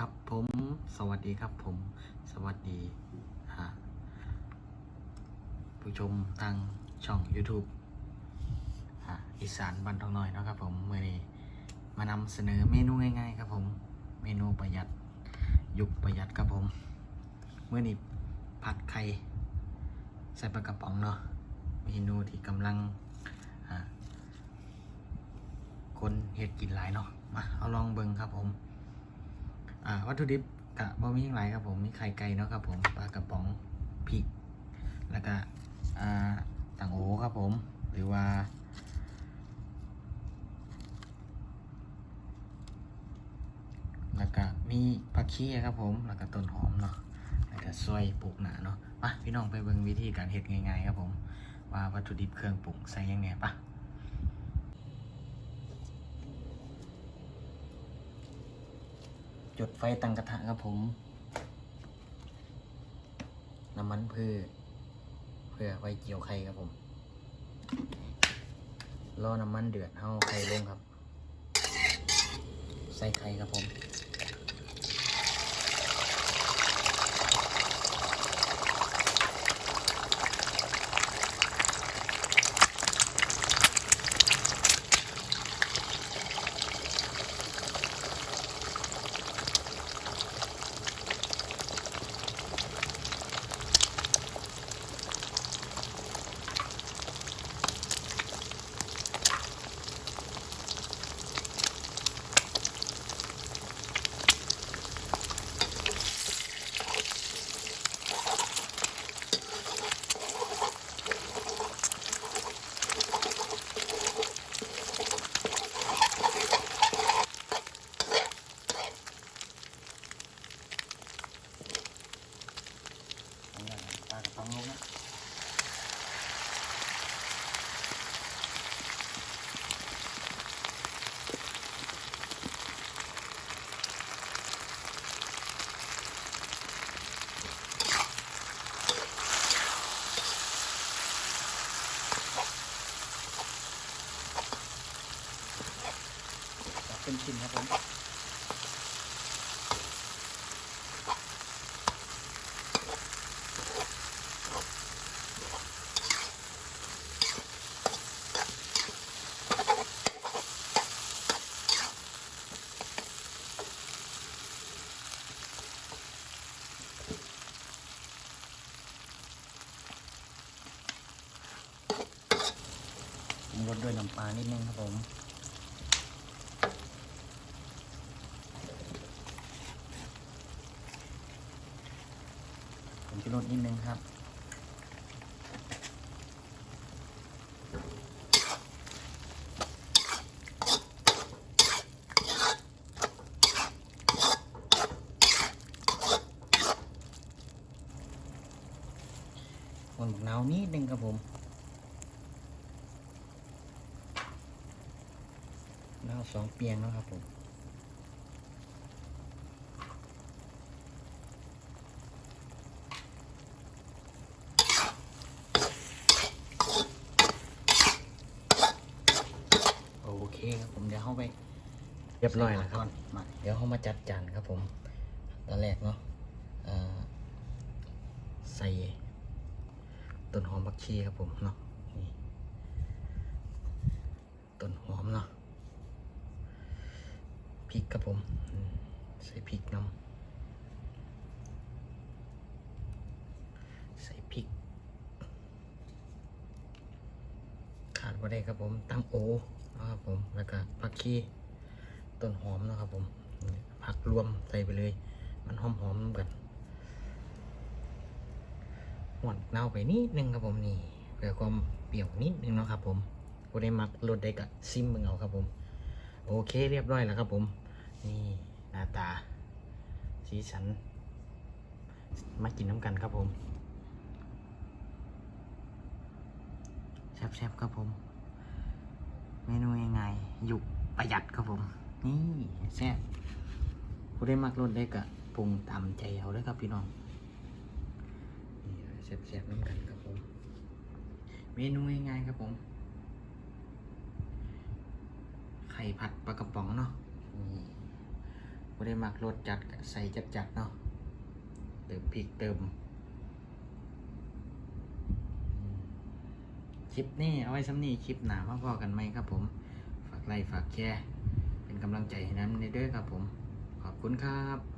ครับผมสวัสดีครับผมสวัสดีฮะผู้ชมทางช่อง YouTube อีสานบันทองน้อยนะครับผมเมื่อนี้มานำเสนอเมนูง่ายๆครับผมเมนูประหยัดยุคประหยัดครับผมเมื่อนี้ผัดไข่ใส่ปลากระป๋องเนาะเมนูที่กำลังคนเห็ดกินหลายเนาะมาเอาลองเบิ่งครับผม วัตถุดิบกะบะหมี่หลายครับผมมีไข่ไก่เนาะครับผมปลากระป๋องพริก แล้วก็ต่างโอครับผม หรือว่าแล้วก็มีผักชีครับผม แล้วก็ต้นหอมเนาะ แล้วก็ซอยปลูกหนาเนาะมาพี่น้องไปเบิ่งวิธีการเฮ็ดง่ายๆครับผม ว่าวัตถุดิบเครื่องปรุงใส่ยังไงปะ จุดไฟตั้งกระทะครับผม น้ำมันพืชเพื่อไว้เกี่ยวไข่ครับผม รอน้ำมันเดือดเอาไข่ลงครับ ใส่ไข่ครับผม เป็นชิ้นครับผมปรุงรสด้วยน้ำปลานิดนึงครับผม ผมจะลดนิดนึงครับมันหนาวนิดนึงครับผมหนาวสองเปียงแล้วครับผม ครับผมเดี๋ยวเข้าไปเรียบร้อยแล้วครับ มาเดี๋ยวเข้ามาจัดจานครับผม ตอนแรกเนาะใส่ต้นหอมบักชีครับผมเนาะนี่ต้นหอมเนาะพริกครับผมอืมใส่พริกน้ำใส่พริก ขาได้ครับผมตั้งโอนะครับผมแล้วก็ผักชีต้นหอมนะครับผมผักรวมใส่ไปเลย มันหอมหอมๆกันหวานเน่าไปนิดนึงครับผมนี่เพื่อความเปรี้ยวนิดนึงเนาะครับผมผู้ได้มักรสได้กะซิมมึงเอาครับผม โอเคเรียบร้อยแล้วครับผม นี่หน้าตา สีสัน มากินน้ำกันครับผม แซ่บๆครับผม เมนูง่ายๆยุคประหยัดครับผม นี่แซ่บผู้ได้มักรสได้กะปรุงตามใจเอาเลยครับพี่น้องนี่แซ่บๆน้ำกันครับผม เมนูง่ายๆครับผม ไข่ผัดปลากระป๋องเนาะนี่บ่ได้มักรสจัดใส่จัดๆเนาะเติมพริกเติมอืม คลิปนี้เอาไว้ซ้ำนีคลิปหนามาพอกันไหมครับผม ฝากไลค์ฝากแชร์เป็นกำลังใจให้น้ำในด้วยครับผม ขอบคุณครับ